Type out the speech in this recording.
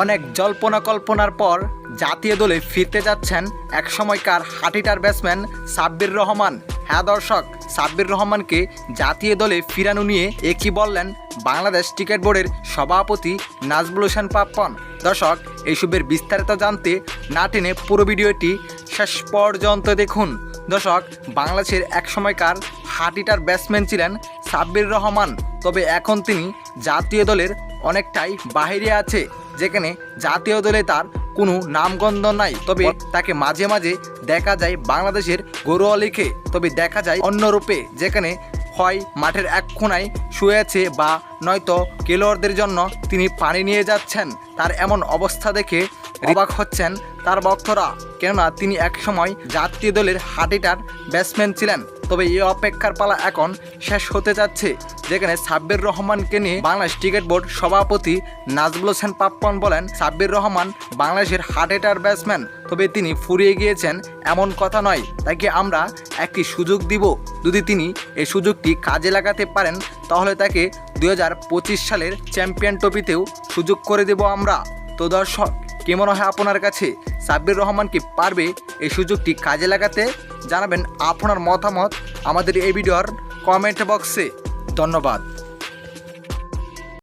অনেক জল্পনা কল্পনার পর জাতীয় দলে ফিরতে যাচ্ছেন এক সময়কার হাটিটার ব্যাটসম্যান সাব্বির রহমান। হ্যাঁ দর্শক, সাব্বির রহমানকে জাতীয় দলে ফিরানো নিয়ে একই বললেন বাংলাদেশ ক্রিকেট বোর্ডের সভাপতি নাজবুল হোসেন পাপ্পন। দর্শক এইসবের বিস্তারিত জানতে না টেনে পুরো ভিডিওটি শেষ পর্যন্ত দেখুন। দর্শক, বাংলাদেশের এক সময়কার হাটিটার ব্যাটসম্যান ছিলেন সাব্বির রহমান। তবে এখন তিনি জাতীয় দলের অনেকটাই বাহিরে আছে, যেখানে জাতীয় দলে তার কোনো নামগন্ধ নাই। তবে তাকে মাঝে মাঝে দেখা যায় বাংলাদেশের গরুয়া লিখে, তবে দেখা যায় অন্য রূপে, যেখানে হয় মাঠের এক কোনায় শুয়ে আছে বা নয়তো খেলোয়াড়দের জন্য তিনি পানি নিয়ে যাচ্ছেন। তার এমন অবস্থা দেখে অবাক হচ্ছেন তার ভক্তরা, কেননা তিনি একসময় জাতীয় দলের হাটিটার ব্যাটসম্যান ছিলেন। তবে এই অপেক্ষার পালা এখন শেষ হতে যাচ্ছে, যেখানে সাব্বির রহমানকে নিয়ে বাংলাদেশ ক্রিকেট বোর্ড সভাপতি নাজবুল হোসেন পাপ্পন বলেন, সাব্বির রহমান বাংলাদেশের হার্ট এটার ব্যাটসম্যান, তবে তিনি ফুরিয়ে গিয়েছেন এমন কথা নয়। তাকে আমরা একটি সুযোগ দিব? যদি তিনি এই সুযোগটি কাজে লাগাতে পারেন, তাহলে তাকে দু হাজার পঁচিশ সালের চ্যাম্পিয়ন ট্রফিতেও সুযোগ করে দেব আমরা। তো দর্শক কেমন হয় আপনার কাছে? সাব্বির রহমান কি পারবে এই সুযোগটি কাজে লাগাতে? জানাবেন আপনার মতামত আমাদের এই ভিডিওর কমেন্ট বক্সে ধন্যবাদ।